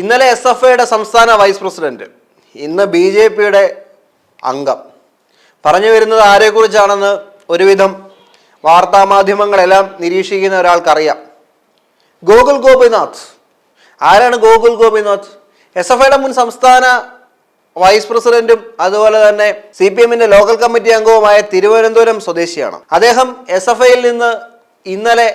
ഇന്നലെ S F ഐയുടെ സംസ്ഥാന വൈസ് പ്രസിഡന്റ് ഇന്ന് ബി ജെ പിയുടെ അംഗം. പറഞ്ഞു വരുന്നത് ആരെക്കുറിച്ചാണെന്ന് ഒരുവിധം വാർത്താമാധ്യമങ്ങളെല്ലാം നിരീക്ഷിക്കുന്ന ഒരാൾക്കറിയാം. ഗോകുൽ ഗോപിനാഥ്. ആരാണ് ഗോകുൽ ഗോപിനാഥ്? എസ് എഫ് ഐയുടെ മുൻ സംസ്ഥാന വൈസ് പ്രസിഡന്റും അതുപോലെ തന്നെ സി പി എമ്മിന്റെ ലോക്കൽ കമ്മിറ്റി അംഗവുമായ തിരുവനന്തപുരം സ്വദേശിയാണ്. അദ്ദേഹം എസ് എഫ് ഐയിൽ നിന്ന് ഇന്നലെ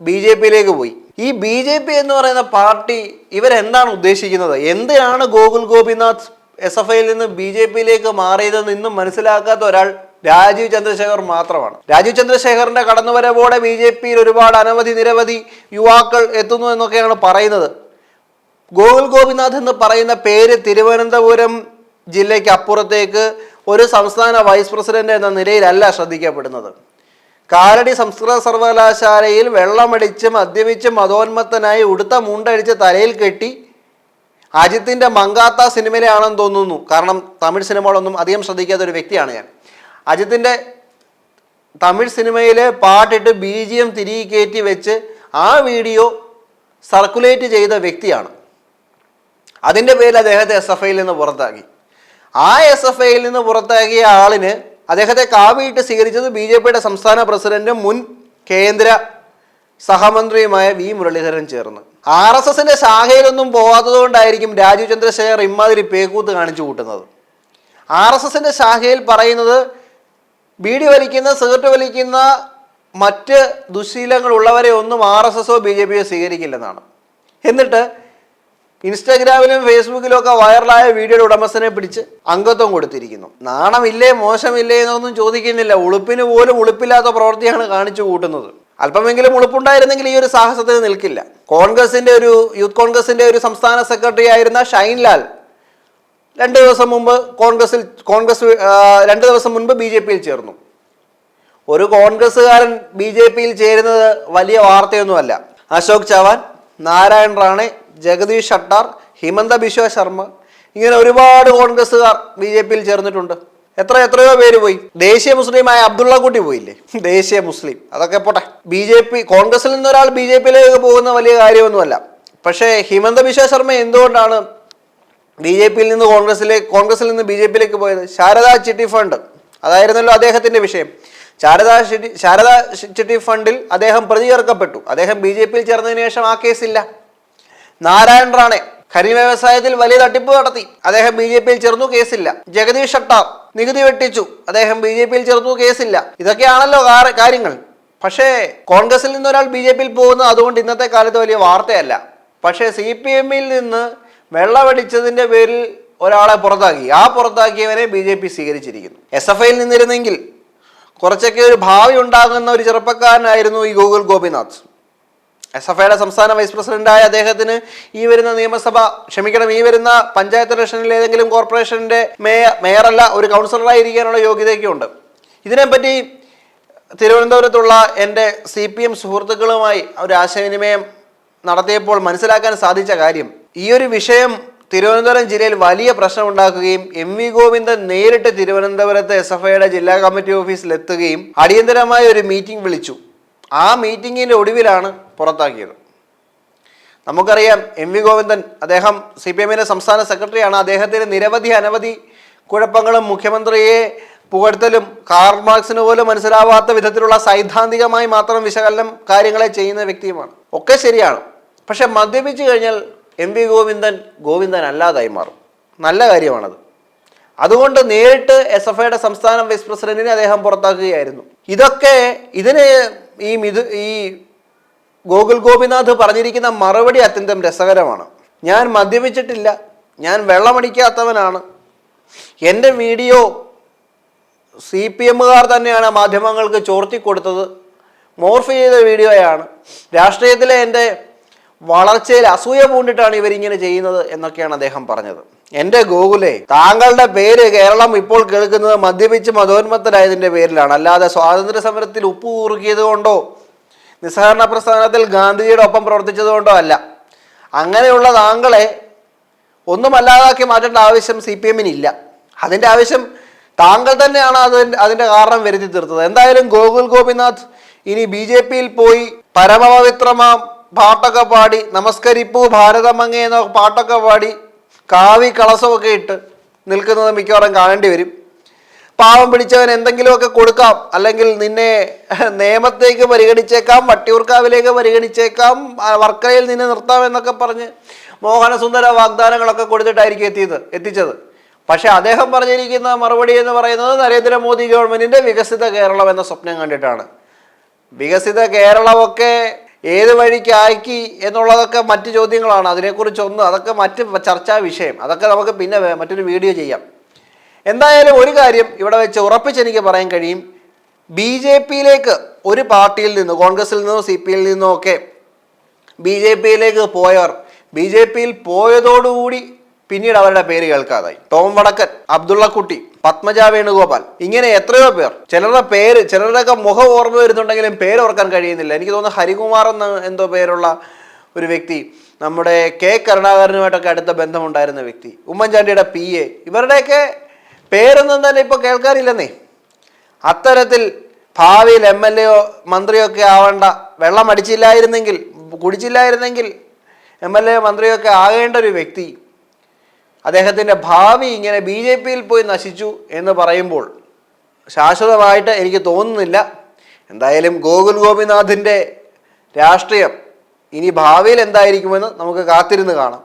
ബി ജെ പിയിലേക്ക് പോയി. ഈ ബി ജെ പി എന്ന് പറയുന്ന പാർട്ടി ഇവരെന്താണ് ഉദ്ദേശിക്കുന്നത്? എന്തിനാണ് ഗോകുൽ ഗോപിനാഥ് എസ് എഫ് ഐയിൽ നിന്ന് ബി ജെ പിയിലേക്ക് മാറിയതെന്ന് ഇന്നും മനസ്സിലാക്കാത്ത ഒരാൾ രാജീവ് ചന്ദ്രശേഖർ മാത്രമാണ്. രാജീവ് ചന്ദ്രശേഖറിന്റെ കടന്നുവരവോടെ ബി ജെ പിയിൽ ഒരുപാട് അനവധി നിരവധി യുവാക്കൾ എത്തുന്നു എന്നൊക്കെയാണ് പറയുന്നത്. ഗോകുൽ ഗോപിനാഥ് എന്ന് പറയുന്ന പേര് തിരുവനന്തപുരം ജില്ലയ്ക്ക് അപ്പുറത്തേക്ക് ഒരു സംസ്ഥാന വൈസ് പ്രസിഡന്റ് എന്ന നിലയിലല്ല ശ്രദ്ധിക്കപ്പെടുന്നത്. കാലടി സംസ്കൃത സർവകലാശാലയിൽ വെള്ളമടിച്ച് മദ്യപിച്ച് മതോന്മത്തനായി ഉടുത്ത മുണ്ടടിച്ച് തലയിൽ കെട്ടി അജിത്തിന്റെ മങ്കാത്ത സിനിമയിലാണെന്ന് തോന്നുന്നു. കാരണം തമിഴ് സിനിമകളൊന്നും അധികം ശ്രദ്ധിക്കാത്ത ഒരു വ്യക്തിയാണ് ഞാൻ. അജിത്തിന്റെ തമിഴ് സിനിമയിലെ പാട്ടിട്ട് ബി ജി എം തിരികെ കയറ്റി വെച്ച് ആ വീഡിയോ സർക്കുലേറ്റ് ചെയ്ത വ്യക്തിയാണ്. അതിന്റെ പേരിൽ അദ്ദേഹത്തെ എസ് എഫ് ഐയിൽ നിന്ന് പുറത്താക്കി. ആ എസ് എഫ് ഐയിൽ നിന്ന് പുറത്താക്കിയ ആളിന് അദ്ദേഹത്തെ കാവിയിട്ട് സ്വീകരിച്ചത് ബി ജെ പിയുടെ സംസ്ഥാന പ്രസിഡന്റും മുൻ കേന്ദ്ര സഹമന്ത്രിയുമായ വി മുരളീധരൻ ചേർന്ന്. ആർ എസ് എസിന്റെ ശാഖയിലൊന്നും പോകാത്തത് കൊണ്ടായിരിക്കും രാജീവ് ചന്ദ്രശേഖർ ഇമാതിരി പേക്കൂത്ത് കാണിച്ചു കൂട്ടുന്നത്. ആർ എസ് എസിന്റെ ശാഖയിൽ പറയുന്നത് ബീഡി വലിക്കുന്ന സിഗരറ്റ് വലിക്കുന്ന മറ്റ് ദുശീലങ്ങൾ ഉള്ളവരെ ഒന്നും ആർ എസ് എസോ ബി ജെ പിയോ സ്വീകരിക്കില്ലെന്നാണ്. എന്നിട്ട് ഇൻസ്റ്റാഗ്രാമിലും ഫേസ്ബുക്കിലും ഒക്കെ വൈറലായ വീഡിയോയുടെ ഉടമസ്ഥനെ പിടിച്ച് അംഗത്വം കൊടുത്തിരിക്കുന്നു. നാണമില്ലേ മോശമില്ലേ എന്നൊന്നും ചോദിക്കുന്നില്ല. ഉളുപ്പിന് പോലും ഉളുപ്പില്ലാത്ത പ്രവൃത്തിയാണ് കാണിച്ചു കൂട്ടുന്നത്. അല്പമെങ്കിലും ഉളുപ്പുണ്ടായിരുന്നെങ്കിൽ ഈ ഒരു സാഹസത്തിന് നിൽക്കില്ല. കോൺഗ്രസിന്റെ ഒരു യൂത്ത് കോൺഗ്രസിന്റെ ഒരു സംസ്ഥാന സെക്രട്ടറി ആയിരുന്ന ഷൈൻലാൽ രണ്ട് ദിവസം മുമ്പ് കോൺഗ്രസിൽ കോൺഗ്രസ് രണ്ട് ദിവസം മുൻപ് ബി ജെ പിയിൽ ചേർന്നു. ഒരു കോൺഗ്രസ്സുകാരൻ ബി ജെ പിയിൽ ചേരുന്നത് വലിയ വാർത്തയൊന്നുമല്ല. അശോക് ചവാൻ നാരായൺ റാണെ ജഗദീഷ് ഷട്ടാർ ഹിമന്ത ബിശ്വ ശർമ്മ ഇങ്ങനെ ഒരുപാട് കോൺഗ്രസ്സുകാർ ബി ജെ പിയിൽ ചേർന്നിട്ടുണ്ട്. എത്ര എത്രയോ പേര് പോയി. ദേശീയ മുസ്ലിമായ അബ്ദുള്ള കുട്ടി പോയില്ലേ? ദേശീയ മുസ്ലിം. അതൊക്കെ പോട്ടെ. ബി ജെ പി കോൺഗ്രസിൽ നിന്ന് ഒരാൾ ബി ജെ പിയിലേക്ക് പോകുന്ന വലിയ കാര്യമൊന്നുമല്ല. പക്ഷേ ഹിമന്ത ബിശ്വ ശർമ്മ എന്തുകൊണ്ടാണ് ബി ജെ പിയിൽ നിന്ന് കോൺഗ്രസിലേക്ക് കോൺഗ്രസിൽ നിന്ന് ബി ജെ പിയിലേക്ക് പോയത്? ശാരദാ ചിട്ടി ഫണ്ട്. അതായിരുന്നല്ലോ അദ്ദേഹത്തിന്റെ വിഷയം. ശാരദാ ചിട്ടി ശാരദാ ചിട്ടി ഫണ്ടിൽ അദ്ദേഹം പ്രതി ചേർക്കപ്പെട്ടു അദ്ദേഹം ബി ജെ പിയിൽ ചേർന്നതിന് ശേഷം ആ കേസില്ല. നാരായൺ റാണെ ഖനി വ്യവസായത്തിൽ വലിയ തട്ടിപ്പ് നടത്തി. അദ്ദേഹം ബി ജെ പിയിൽ ചേർന്നു കേസില്ല. ജഗദീഷ് ഷട്ടാർ നികുതി വെട്ടിച്ചു. അദ്ദേഹം ബി ജെ പിയിൽ ചേർന്നു കേസില്ല. ഇതൊക്കെയാണല്ലോ കാര്യങ്ങൾ. പക്ഷേ കോൺഗ്രസിൽ നിന്ന് ഒരാൾ ബി ജെ പിയിൽ പോകുന്നത് അതുകൊണ്ട് ഇന്നത്തെ കാലത്ത് വലിയ വാർത്തയല്ല. പക്ഷേ സി പി എമ്മിൽ നിന്ന് വെള്ളമടിച്ചതിന്റെ പേരിൽ ഒരാളെ പുറത്താക്കി. ആ പുറത്താക്കിയവനെ ബി ജെ പി സ്വീകരിച്ചിരിക്കുന്നു. എസ് എഫ് ഐയിൽ നിന്നിരുന്നെങ്കിൽ കുറച്ചൊക്കെ ഒരു ഭാവി ഉണ്ടാകുന്ന ഒരു ചെറുപ്പക്കാരനായിരുന്നു ഈ ഗൂഗിൾ ഗോപിനാഥ്. എസ് എഫ് ഐയുടെ സംസ്ഥാന വൈസ് പ്രസിഡന്റായ അദ്ദേഹത്തിന് ഈ വരുന്ന നിയമസഭ ക്ഷമിക്കണം ഈ വരുന്ന പഞ്ചായത്ത് ഇലക്ഷനിൽ ഏതെങ്കിലും കോർപ്പറേഷന്റെ മേയർ മേയറല്ല ഒരു കൗൺസിലറായി ഇരിക്കാനുള്ള യോഗ്യതയൊക്കെ ഇതിനെപ്പറ്റി തിരുവനന്തപുരത്തുള്ള എന്റെ സി പി എം സുഹൃത്തുക്കളുമായി ഒരു ആശയവിനിമയം നടത്തിയപ്പോൾ മനസ്സിലാക്കാൻ സാധിച്ച കാര്യം ഈ ഒരു വിഷയം തിരുവനന്തപുരം ജില്ലയിൽ വലിയ പ്രശ്നം ഉണ്ടാക്കുകയും എം വി ഗോവിന്ദൻ നേരിട്ട് തിരുവനന്തപുരത്ത് എസ് എഫ് ഐയുടെ ജില്ലാ കമ്മിറ്റി ഓഫീസിലെത്തുകയും അടിയന്തരമായ ഒരു മീറ്റിംഗ് വിളിച്ചു. ആ മീറ്റിങ്ങിന്റെ ഒടുവിലാണ് പുറത്താക്കിയത്. നമുക്കറിയാം എം വി ഗോവിന്ദൻ അദ്ദേഹം സി പി എമ്മിന്റെ സംസ്ഥാന സെക്രട്ടറിയാണ്. അദ്ദേഹത്തിന് നിരവധി അനവധി കുഴപ്പങ്ങളും മുഖ്യമന്ത്രിയെ പുകഴ്ത്തലും കാർ മാർക്സിന് പോലും മനസ്സിലാവാത്ത വിധത്തിലുള്ള സൈദ്ധാന്തികമായി മാത്രം വിശകലനം കാര്യങ്ങളെ ചെയ്യുന്ന വ്യക്തിയുമാണ്. ഒക്കെ ശരിയാണ്. പക്ഷെ മദ്യപിച്ചു കഴിഞ്ഞാൽ എം വി ഗോവിന്ദൻ ഗോവിന്ദൻ അല്ലാതായി മാറും. നല്ല കാര്യമാണത്. അതുകൊണ്ട് നേരിട്ട് എസ് എഫ് ഐയുടെ സംസ്ഥാന വൈസ് പ്രസിഡന്റിനെ അദ്ദേഹം പുറത്താക്കുകയായിരുന്നു. ഇതൊക്കെ ഇതിന് ഈ മിഥു ഈ ഗോകുൽ ഗോപിനാഥ് പറഞ്ഞിരിക്കുന്ന മറുപടി അത്യന്തം രസകരമാണ്. ഞാൻ മദ്യപിച്ചിട്ടില്ല. ഞാൻ വെള്ളമടിക്കാത്തവനാണ്. എന്റെ വീഡിയോ സി പി എമ്മുകാർ തന്നെയാണ് മാധ്യമങ്ങൾക്ക് ചോർത്തി കൊടുത്തത്. മോർഫ് ചെയ്ത വീഡിയോയാണ്. രാഷ്ട്രീയത്തിലെ എന്റെ വളർച്ചയിൽ അസൂയ പൂണ്ടിട്ടാണ് ഇവരിങ്ങനെ ചെയ്യുന്നത് എന്നൊക്കെയാണ് അദ്ദേഹം പറഞ്ഞത്. എന്റെ ഗോകുലെ താങ്കളുടെ പേര് കേരളം ഇപ്പോൾ കേൾക്കുന്നത് മദ്യപിച്ച് മതോന്മത്തരായതിന്റെ പേരിലാണ്. അല്ലാതെ സ്വാതന്ത്ര്യ സമരത്തിൽ ഉപ്പ് കുറുക്കിയത് കൊണ്ടോ നിസ്സഹകരണ പ്രസ്ഥാനത്തിൽ ഗാന്ധിജിയുടെ ഒപ്പം പ്രവർത്തിച്ചത് കൊണ്ടോ അല്ല. അങ്ങനെയുള്ള താങ്കളെ ഒന്നും അല്ലാതാക്കി മാറ്റേണ്ട ആവശ്യം സി പി എമ്മിനില്ല. അതിന്റെ ആവശ്യം താങ്കൾ തന്നെയാണ് അത് അതിന്റെ കാരണം വരുത്തി തീർത്തത്. എന്തായാലും ഗോകുൽ ഗോപിനാഥ് ഇനി ബി ജെ പിയിൽ പോയി പരമപവിത്രമാം പാട്ടൊക്കെ പാടി നമസ്കരിപ്പു ഭാരതമങ്ങ എന്ന പാട്ടൊക്കെ പാടി കാവി കളസമൊക്കെ ഇട്ട് നിൽക്കുന്നത് മിക്കവാറും കാണേണ്ടി വരും. പാവം പിടിച്ചവൻ എന്തെങ്കിലുമൊക്കെ കൊടുക്കാം. അല്ലെങ്കിൽ നിന്നെ നിയമത്തേക്ക് പരിഗണിച്ചേക്കാം വട്ടിയൂർക്കാവിലേക്ക് പരിഗണിച്ചേക്കാം വർക്കലയിൽ നിന്നെ നിർത്താം എന്നൊക്കെ പറഞ്ഞ് മോഹനസുന്ദര വാഗ്ദാനങ്ങളൊക്കെ കൊടുത്തിട്ടായിരിക്കും എത്തിയത് എത്തിച്ചത്. പക്ഷെ അദ്ദേഹം പറഞ്ഞിരിക്കുന്ന മറുപടി എന്ന് പറയുന്നത് നരേന്ദ്രമോദി ഗവൺമെന്റിന്റെ വികസിത കേരളം എന്ന സ്വപ്നം കണ്ടിട്ടാണ്. വികസിത കേരളമൊക്കെ ഏത് വഴിക്ക് ആക്കി എന്നുള്ളതൊക്കെ മറ്റു ചോദ്യങ്ങളാണ്. അതിനെക്കുറിച്ചൊന്നും അതൊക്കെ മറ്റ് ചർച്ചാ വിഷയം. അതൊക്കെ നമുക്ക് പിന്നെ മറ്റൊരു വീഡിയോ ചെയ്യാം. എന്തായാലും ഒരു കാര്യം ഇവിടെ വെച്ച് ഉറപ്പിച്ച് എനിക്ക് പറയാൻ കഴിയും. ബി ജെ പിയിലേക്ക് ഒരു പാർട്ടിയിൽ നിന്ന് കോൺഗ്രസിൽ നിന്നോ സി പി യിൽ നിന്നോ ഒക്കെ ബി ജെ പിയിലേക്ക് പോയവർ ബി ജെ പിയിൽ പോയതോടുകൂടി പിന്നീട് അവരുടെ പേര് കേൾക്കാതായി. ടോം വടക്കൻ അബ്ദുള്ള കുട്ടി പത്മജ വേണുഗോപാൽ. ഇങ്ങനെ എത്രയോ പേർ. ചിലരുടെ പേര് ചിലരുടെയൊക്കെ മുഖം ഓർമ്മ വരുന്നുണ്ടെങ്കിലും പേര് ഓർക്കാൻ കഴിയുന്നില്ല. എനിക്ക് തോന്നുന്നു ഹരികുമാർ എന്ന എന്തോ പേരുള്ള ഒരു വ്യക്തി നമ്മുടെ കെ കരുണാകരനുമായിട്ടൊക്കെ അടുത്ത ബന്ധമുണ്ടായിരുന്ന വ്യക്തി ഉമ്മൻചാണ്ടിയുടെ പി എ. ഇവരുടെയൊക്കെ പേരൊന്നും തന്നെ ഇപ്പോൾ കേൾക്കാറില്ലെന്നേ അത്തരത്തിൽ ഭാവിയിൽ എം എൽ എയോ മന്ത്രിയോ ഒക്കെ ആവേണ്ട വെള്ളം അടിച്ചില്ലായിരുന്നെങ്കിൽ കുടിച്ചില്ലായിരുന്നെങ്കിൽ എം എൽ എ മന്ത്രിയോ ഒക്കെ ആകേണ്ട ഒരു വ്യക്തി അദ്ദേഹത്തിന്റെ ഭാവി ഇങ്ങനെ ബി ജെ പിയിൽ പോയി നശിച്ചു എന്ന് പറയുമ്പോൾ ശാശ്വതമായിട്ട് എനിക്ക് തോന്നുന്നില്ല. എന്തായാലും ഗോകുൽ ഗോപിനാഥിന്റെ രാഷ്ട്രീയം ഇനി ഭാവിയിൽ എന്തായിരിക്കുമെന്ന് നമുക്ക് കാത്തിരുന്ന് കാണാം.